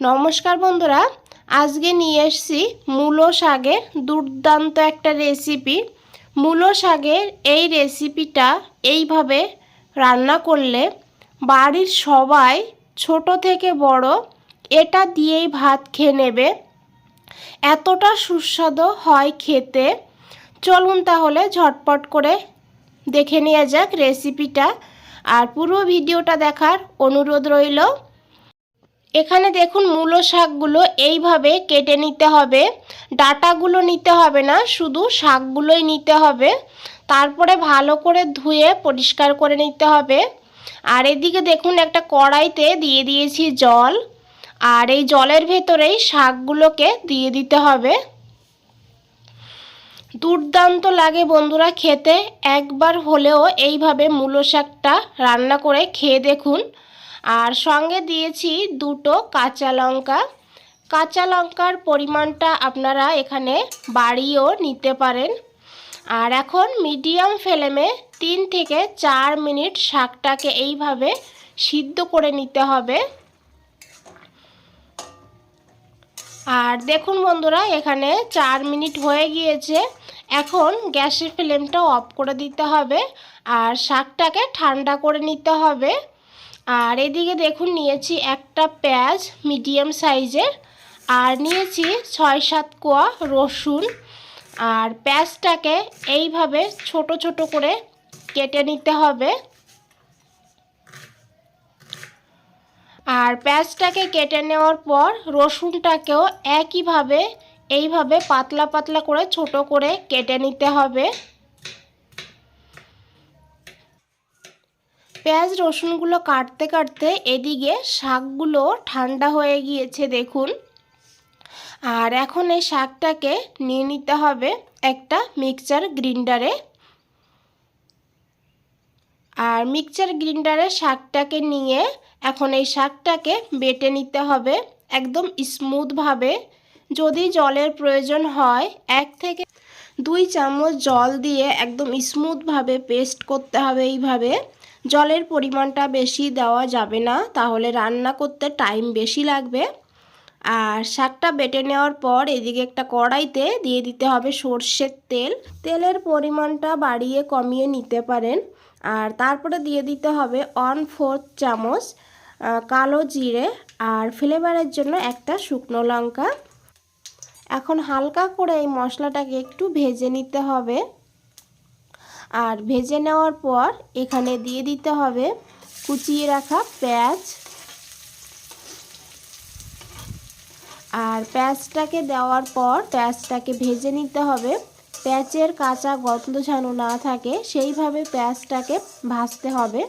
নমস্কার বন্ধুরা, আজকে নিয়ে এসেছি মূলো শাকের দুর্দান্ত একটা রেসিপি মূলো শাকের এই রেসিপিটা এইভাবে রান্না করলে বাড়ির সবাই, ছোট থেকে বড়, এটা দিয়েই ভাত খেয়ে নেবে। এতটা সুস্বাদু হয় খেতে। চলুন তাহলে ঝটপট করে দেখে নেওয়া যাক রেসিপিটা আর পুরো ভিডিওটা দেখার অনুরোধ রইল। এখানে দেখুন মূলো শাকগুলো এইভাবে কেটে নিতে হবে। ডাটাগুলো নিতে হবে না, শুধু শাকগুলোই নিতে হবে। তারপরে ভালো করে ধুয়ে পরিষ্কার করে নিতে হবে। আর এদিকে দেখুন একটা কড়াইতে দিয়ে দিয়েছি জল। আর এই জলের ভেতরেই শাকগুলোকে দিয়ে দিতে হবে। দুর্দান্ত লাগে বন্ধুরা খেতে। একবার হলেও এইভাবে মূলো শাকটা রান্না করে খেয়ে দেখুন। আর সঙ্গে দিয়েছি দুটো কাঁচা লঙ্কা। কাঁচা লঙ্কার পরিমাণটা আপনারা এখানে বাড়িয়েও নিতে পারেন। আর এখন মিডিয়াম ফ্লেমে তিন থেকে চার মিনিট শাকটাকে এইভাবে সিদ্ধ করে নিতে হবে। আর দেখুন বন্ধুরা, এখানে চার মিনিট হয়ে গিয়েছে। এখন গ্যাসের ফ্লেমটা অফ করে দিতে হবে। আর শাকটাকে ঠান্ডা করে নিতে হবে। আর এদিকে দেখুন নিয়েছি একটা পেঁয়াজ মিডিয়াম সাইজের, আর নিয়েছি ছয় সাত কোয়া রসুন। আর পেঁয়াজটাকে এইভাবে ছোট ছোট করে কেটে নিতে হবে। আর পেঁয়াজটাকে কেটে নেওয়ার পর রসুনটাকেও একইভাবে, এইভাবে পাতলা পাতলা করে ছোট করে কেটে নিতে হবে। পেঁয়াজ রসুনগুলো কাটতে কাটতে এদিকে শাকগুলো ঠান্ডা হয়ে গিয়েছে, দেখুন। আর এখন এই শাকটাকে নিয়ে নিতে হবে একটা মিক্সচার গ্রিন্ডারে। আর মিক্সচার গ্রিন্ডারে শাকটাকে নিয়ে এখন এই শাকটাকে বেটে নিতে হবে একদম স্মুথভাবে যদি জলের প্রয়োজন হয়, এক থেকে দুই চামচ জল দিয়ে একদম স্মুথভাবে পেস্ট করতে হবে এইভাবে। জলের পরিমাণটা বেশি দেওয়া যাবে না, তাহলে রান্না করতে টাইম বেশি লাগবে। আর শাকটা বেটে নেওয়ার পর এদিকে একটা কড়াইতে দিয়ে দিতে হবে সর্ষের তেল। তেলের পরিমাণটা বাড়িয়ে কমিয়ে নিতে পারেন। আর তারপরে দিয়ে দিতে হবে ওয়ান ফোর্থ চামচ কালো জিরে আর ফ্লেভারের জন্য একটা শুকনো লঙ্কা। এখন হালকা করে এই মশলাটাকে একটু ভেজে নিতে হবে। আর ভেজে নেওয়ার পর এখানে দিয়ে দিতে হবে কুচিয়ে রাখা পেঁয়াজ। আর পেঁয়াজটাকে দেওয়ার পর পেঁয়াজটাকে ভেজে নিতে হবে। পেঁয়াজের কাঁচা গন্ধ যেন না থাকে, সেইভাবে পেঁয়াজটাকে ভাজতে হবে।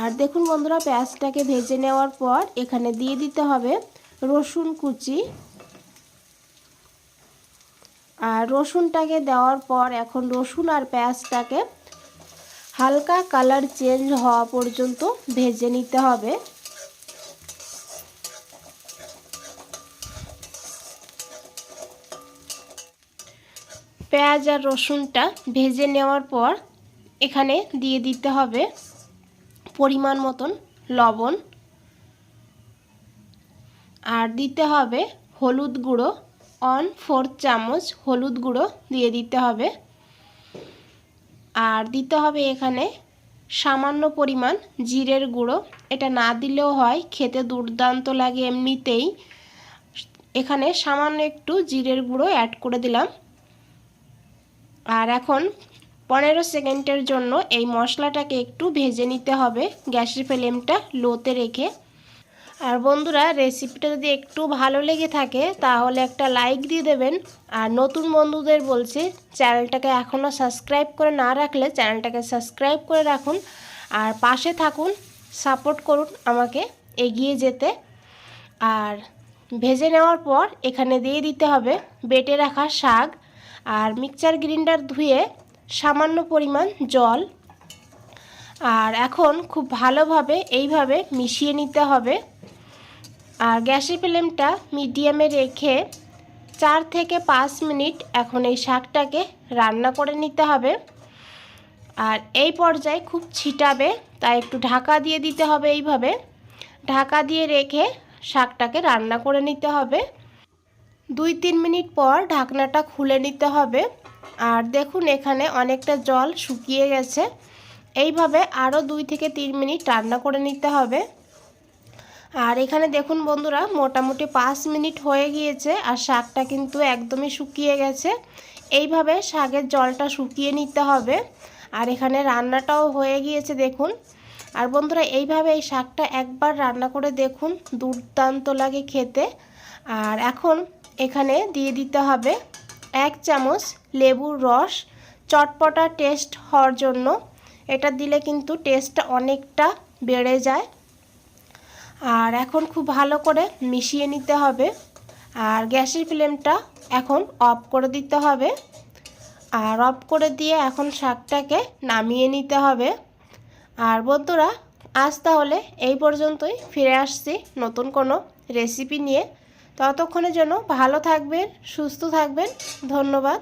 আর দেখুন বন্ধুরা, পেঁয়াজটাকে ভেজে নেওয়ার পর এখানে দিয়ে দিতে হবে রসুন কুচি। আর রসুনটাকে দেওয়ার পর এখন রসুন আর পেঁয়াজটাকে হালকা কালার চেঞ্জ হওয়া পর্যন্ত ভেজে নিতে হবে। পেঁয়াজ আর রসুনটা ভেজে নেওয়ার পর এখানে দিয়ে দিতে হবে পরিমাণ মতন লবণ। আর দিতে হবে হলুদ গুঁড়ো। অন ফোর চামচ হলুদ গুঁড়ো দিয়ে দিতে হবে। আর দিতে হবে এখানে সামান্য পরিমাণ জিরের গুঁড়ো। এটা না দিলেও হয়, খেতে দুর্দান্ত লাগে এমনিতেই। এখানে সামান্য একটু জিরের গুঁড়ো অ্যাড করে দিলাম। আর এখন পনেরো সেকেন্ডের জন্য এই মশলাটাকে একটু ভেজে নিতে হবে। গ্যাসের ফ্লেমটা লোতে রেখে আর বন্ধুরা রেসিপিটা যদি একটু ভালো লেগে থাকে, তাহলে একটা লাইক দিয়ে দেবেন। আর নতুন বন্ধুদের বলছি, চ্যানেলটাকে এখনও সাবস্ক্রাইব করে না রাখলে চ্যানেলটাকে সাবস্ক্রাইব করে রাখুন। আর পাশে থাকুন সাপোর্ট করুন আমাকে এগিয়ে যেতে। আর ভেজে নেওয়ার পর এখানে দিয়ে দিতে হবে বেটে রাখা শাক। আর মিক্সচার গ্রিন্ডার ধুয়ে সামান্য পরিমাণ জল। আর এখন খুব ভালোভাবে এইভাবে মিশিয়ে নিতে হবে। আর গ্যাসের ফ্লেমটা মিডিয়ামে রেখে চার থেকে পাঁচ মিনিট এখন এই শাকটাকে রান্না করে নিতে হবে। আর এই পর্যায়ে খুব ছিটাবে, তাই একটু ঢাকা দিয়ে দিতে হবে এইভাবে। ঢাকা দিয়ে রেখে শাকটাকে রান্না করে নিতে হবে। দুই তিন মিনিট পর ঢাকনাটা খুলে নিতে হবে। আর দেখুন এখানে অনেকটা জল শুকিয়ে গেছে। এইভাবে আরও দুই থেকে তিন মিনিট রান্না করে নিতে হবে। আর এখানে দেখুন বন্ধুরা, মোটামুটি পাঁচ মিনিট হয়ে গিয়েছে আর শাকটা কিন্তু একদমই শুকিয়ে গেছে। এইভাবে শাকের জলটা শুকিয়ে নিতে হবে। আর এখানে রান্নাটাও হয়ে গিয়েছে দেখুন। আর বন্ধুরা, এইভাবে এই শাকটা একবার রান্না করে দেখুন, দুর্দান্ত লাগে খেতে। আর এখন এখানে দিয়ে দিতে হবে এক চামচ লেবুর রস। চটপটা টেস্ট হওয়ার জন্য, এটা দিলে কিন্তু টেস্টটা অনেকটা বেড়ে যায়। আর এখন খুব ভালো করে মিশিয়ে নিতে হবে। আর গ্যাসের ফ্লেমটা এখন অফ করে দিতে হবে। আর অফ করে দিয়ে এখন শাকটাকে নামিয়ে নিতে হবে। আর বন্ধুরা, আজ তাহলে এই পর্যন্তই। ফিরে আসছি নতুন কোনো রেসিপি নিয়ে। ততক্ষণের জন্য ভালো থাকবেন, সুস্থ থাকবেন। ধন্যবাদ।